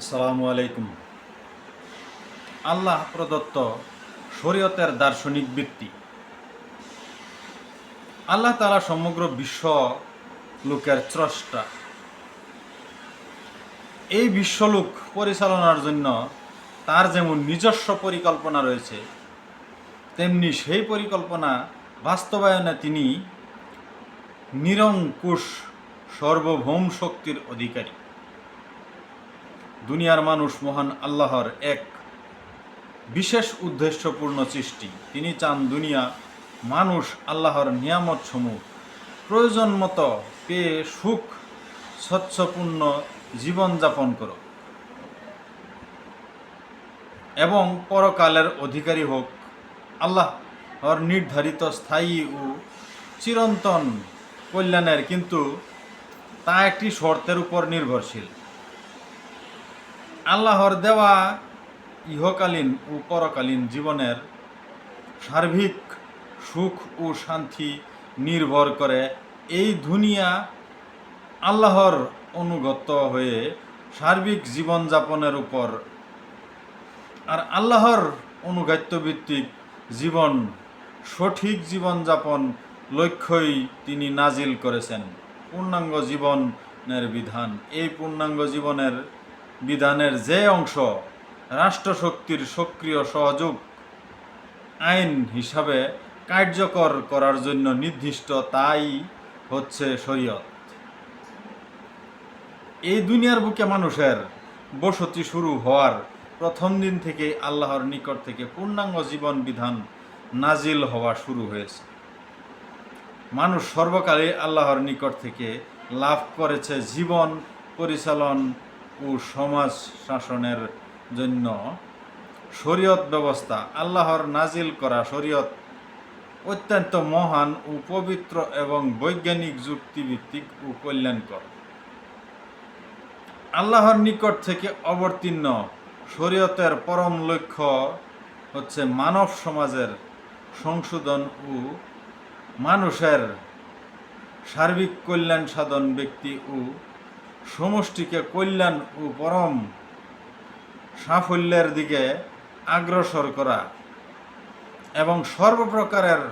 আসসালামু আলাইকুম। আল্লাহ প্রদত্ত শরীয়তের দার্শনিক বৃত্তি আল্লাহ তালা সমগ্র বিশ্ব লোকের স্রষ্টা। এই বিশ্বলোক পরিচালনার জন্য তার যেমন নিজস্ব পরিকল্পনা রয়েছে, তেমনি সেই পরিকল্পনা বাস্তবায়নে তিনি নিরঙ্কুশ সর্বভৌম শক্তির অধিকারী। দুনিয়ার মানুষ মহান আল্লাহর এক বিশেষ উদ্দেশ্যপূর্ণ সৃষ্টি। তিনি চান দুনিয়া মানুষ আল্লাহর নিয়ামত সমূহ প্রয়োজন মতো পেয়ে সুখ, স্বচ্ছপূর্ণ জীবনযাপন করো এবং পরকালের অধিকারী হোক। আল্লাহ আল্লাহর নির্ধারিত স্থায়ী ও চিরন্তন কল্যাণের কিন্তু তা একটি শর্তের উপর নির্ভরশীল। আল্লাহর দেওয়া ইহকালীন ও পরকালীন জীবনের সার্বিক সুখ ও শান্তি নির্ভর করে। এই দুনিয়া আল্লাহর অনুগত হয়ে সার্বিক জীবনযাপনের উপর আর আল্লাহর অনুগাত্যভিত্তিক জীবন, সঠিক জীবনযাপন লক্ষ্যই তিনি নাজিল করেছেন। পূর্ণাঙ্গ জীবনের বিধান। এই পূর্ণাঙ্গ জীবনের বিধানের যে অংশ রাষ্ট্রশক্তির সক্রিয় সহযোগ আইন হিসাবে কার্যকর করার জন্য নির্দিষ্ট, তাই হচ্ছে শরীয়ত। এই দুনিয়ার বুকে মানুষের বসতি শুরু হওয়ার প্রথম দিন থেকে আল্লাহর নিকট থেকে পূর্ণাঙ্গ জীবন বিধান নাজিল হওয়া শুরু হয়েছে। মানুষ সর্বকালে আল্লাহর নিকট থেকে লাভ করেছে জীবন পরিচালন ও সমাজ শাসনের জন্য শরীয়ত ব্যবস্থা, আল্লাহর নাজিল করা শরীয়ত অত্যন্ত মহান ও পবিত্র এবং বৈজ্ঞানিক যুক্তিভিত্তিক ও কল্যাণকর। আল্লাহর নিকট থেকে অবতীর্ণ শরীয়তের পরম লক্ষ্য হচ্ছে মানব সমাজের সংশোধন ও মানুষের সার্বিক কল্যাণ সাধন ব্যক্তি ও সমষ্টিকে কল্যাণ ও পরম সাফল্যের দিকে অগ্রসর করা এবং সর্বপ্রকারের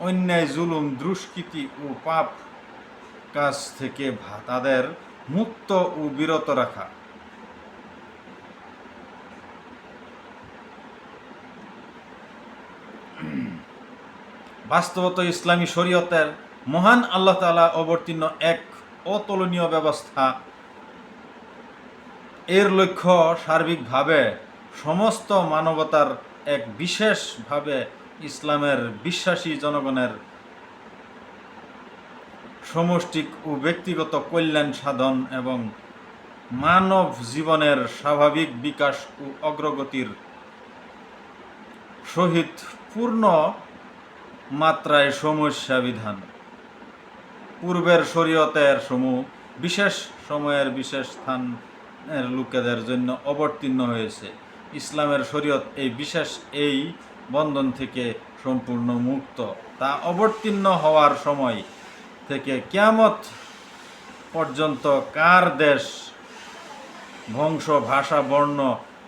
অন্যায়, জুলুম, দুষ্কৃতি ও পাপ কাজ থেকে তাদের মুক্ত ও বিরত রাখা। বাস্তবত ইসলামী শরীয়তের মহান আল্লাহ তাআলা অবতীর্ণ এক অতুলনীয় ব্যবস্থা। এর লক্ষ্য সার্বিকভাবে সমস্ত মানবতার এক বিশেষভাবে ইসলামের বিশ্বাসী জনগণের সমষ্টিক ও ব্যক্তিগত কল্যাণ সাধন এবং মানব জীবনের স্বাভাবিক বিকাশ ও অগ্রগতির সহিত পূর্ণ মাত্রায় সমস্যা বিধান পূর্বের শরীয়তের সমূহ, বিশেষ সময়ের বিশেষ স্থানের লোকেদের জন্য অবতীর্ণ হয়েছে। ইসলামের শরীয়ত এই বিশেষ, এই বন্ধন থেকে সম্পূর্ণ মুক্ত। তা অবতীর্ণ হওয়ার সময় থেকে কিয়ামত পর্যন্ত কার দেশ, বংশ, ভাষা, বর্ণ,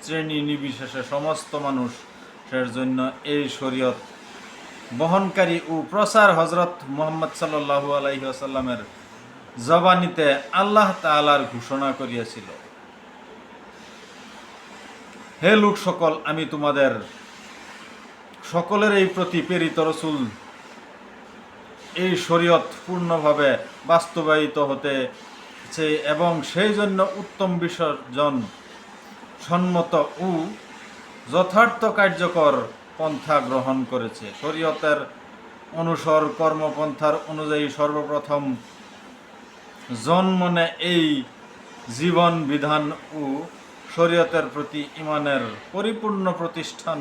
শ্রেণি নির্বিশেষে সমস্ত মানুষের জন্য এই শরীয়ত বহনকারী ও প্রচার হজরত মোহাম্মদ সাল্লু আলাইহি আসাল্লামের জবানিতে আল্লাহ তালার ঘোষণা করিয়াছিল। হে লোক সকল, আমি তোমাদের সকলের এই প্রতি প্রেরিত রসুল, এই শরীয়ত পূর্ণভাবে বাস্তবায়িত হতেছে এবং সেই জন্য উত্তম বিসর্জন সম্মত ও যথার্থ কার্যকর পন্থা গ্রহণ করেছে। শরীয়তের অনুসর কর্মপন্থার অনুযায়ী সর্বপ্রথম জন্মনে এই জীবন বিধান ও শরীয়তের প্রতি ইমানের পরিপূর্ণ প্রতিষ্ঠান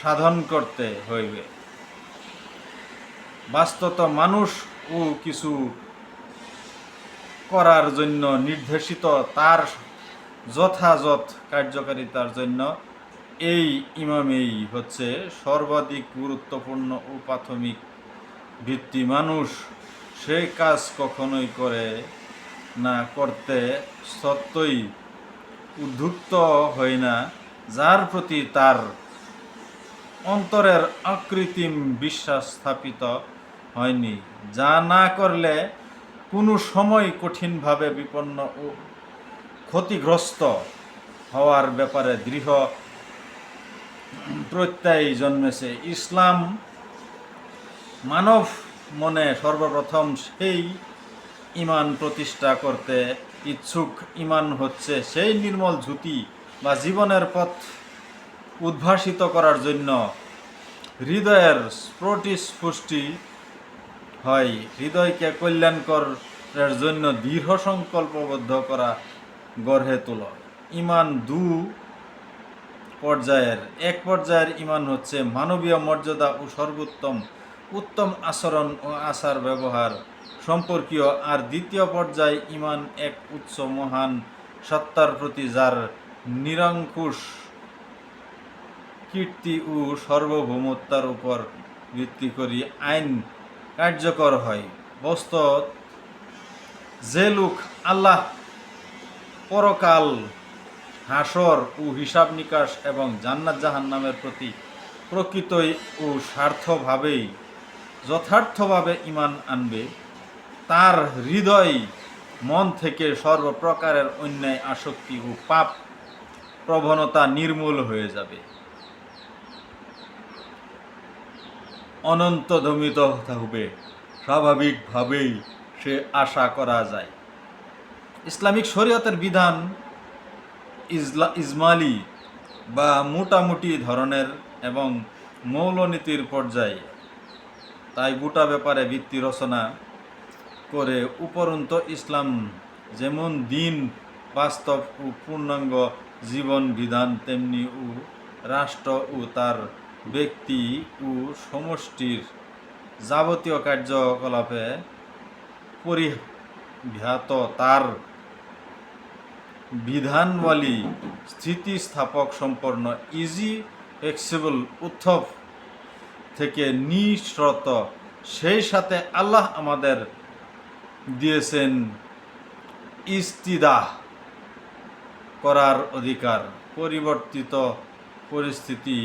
সাধন করতে হইবে। বাস্তত মানুষ ও কিছু করার জন্য নির্দেশিত তার যথাযথ কার্যকারিতার জন্য এই ইমামেই হচ্ছে সর্বাধিক গুরুত্বপূর্ণ ও প্রাথমিক ভিত্তি মানুষ। সেই কাজ কখনোই করে না, করতে সত্যই উদ্যুক্ত হয় না, যার প্রতি তার অন্তরের অকৃত্রিম বিশ্বাস স্থাপিত হয়নি। যা না করলে কোনো সময় কঠিনভাবে বিপন্ন ও ক্ষতিগ্রস্ত হওয়ার ব্যাপারে দৃঢ় প্রত্যয় জন্মেছে। ইসলাম মানব মনে সর্বপ্রথম সেই ইমান প্রতিষ্ঠা করতে ইচ্ছুক ইমান হচ্ছে সেই নির্মল জ্যোতি বা জীবনের পথ উদ্ভাসিত করার জন্য হৃদয়ের স্ফুষ্টি হয়। হৃদয়কে কল্যাণকরের জন্য দৃঢ় সংকল্পবদ্ধ করা গড়ে তোল। ইমান দু পর্যায়ের, এক পর্যায়ের ইমান হচ্ছে মানবীয় মর্যাদা ও সর্বোত্তম, উত্তম আচরণ ও আচার ব্যবহার সম্পর্কীয়। আর দ্বিতীয় পর্যায়ে ইমান এক উচ্চ মহান সত্তার প্রতি যার নিরঙ্কুশ কীর্তি ও সার্বভৌমত্তার উপর ভিত্তি করি আইন কার্যকর হয়। বস্ত যে লোক আল্লাহ পরকাল হাসর ও হিসাব নিকাশ এবং জান্নাত জাহান্নামের প্রতি প্রকৃতই ও স্বার্থভাবেই যথার্থভাবে ইমান আনবে, তার হৃদয় মন থেকে সর্বপ্রকারের অন্যায়, আসক্তি ও পাপ প্রবণতা নির্মূল হয়ে যাবে। অনন্ত দমিত থাকবে, স্বাভাবিকভাবেই সে আশা করা যায়। ইসলামিক শরীয়তের বিধান ইজলা ইজমালি বা মোটামুটি ধরনের এবং মৌলনীতির পর্যায়ে তাই গোটা ব্যাপারে ভিত্তি রচনা করে উপরন্ত ইসলাম যেমন দিন, বাস্তব ও পূর্ণাঙ্গ জীবন বিধান, তেমনি ও রাষ্ট্র ও তার ব্যক্তি ও সমষ্টির যাবতীয় কার্যকলাপে পরিঘাত তার বিধানওয়ালী স্থিতিস্থাপক সম্পন্ন ইজি ফ্লেক্সিবল উত্থব থেকে নিঃশ্রত। সেই সাথে আল্লাহ আমাদের দিয়েছেন ইস্তিদাহ করার অধিকার। পরিবর্তিত পরিস্থিতি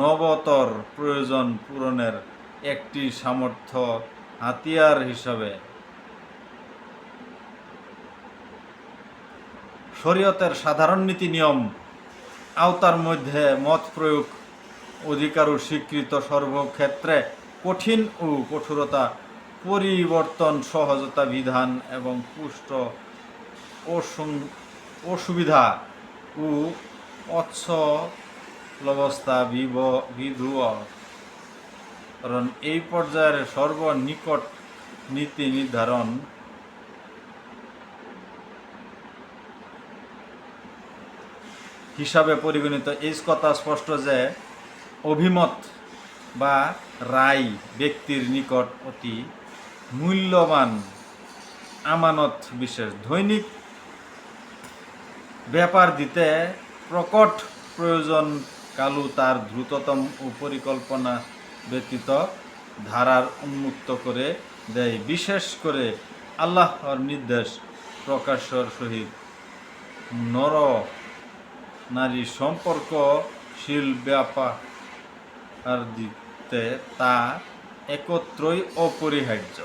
নবতর প্রয়োজন পূরণের একটি সামর্থ্য হাতিয়ার হিসাবে শরীয়তের সাধারণ নীতি নিয়ম, আওতার মধ্যে মত প্রয়োগ অধিকার ও স্বীকৃত সর্বক্ষেত্রে কঠিন ও কঠোরতা, পরিবর্তন সহজতা বিধান এবং পুষ্ট অসুং- অসুবিধা ও অবস্থা বিব কারণ এই পর্যায়ের সর্বনিকট নীতি নির্ধারণ হিসাবে পরিগণিত, এই কথা স্পষ্ট যে অভিমত বা রায় ব্যক্তির নিকট অতি মূল্যবান আমানত বিশেষ দৈনিক ব্যাপার দিতে প্রকট প্রয়োজন কালু তার দ্রুততম পরিকল্পনা ব্যতীত ধারার উন্মুক্ত করে দেয়। বিশেষ করে আল্লাহর নির্দেশ প্রকাশের সহিত নর নারী সম্পর্কশীল ব্যাপার দিতে তা একত্রই অপরিহার্য।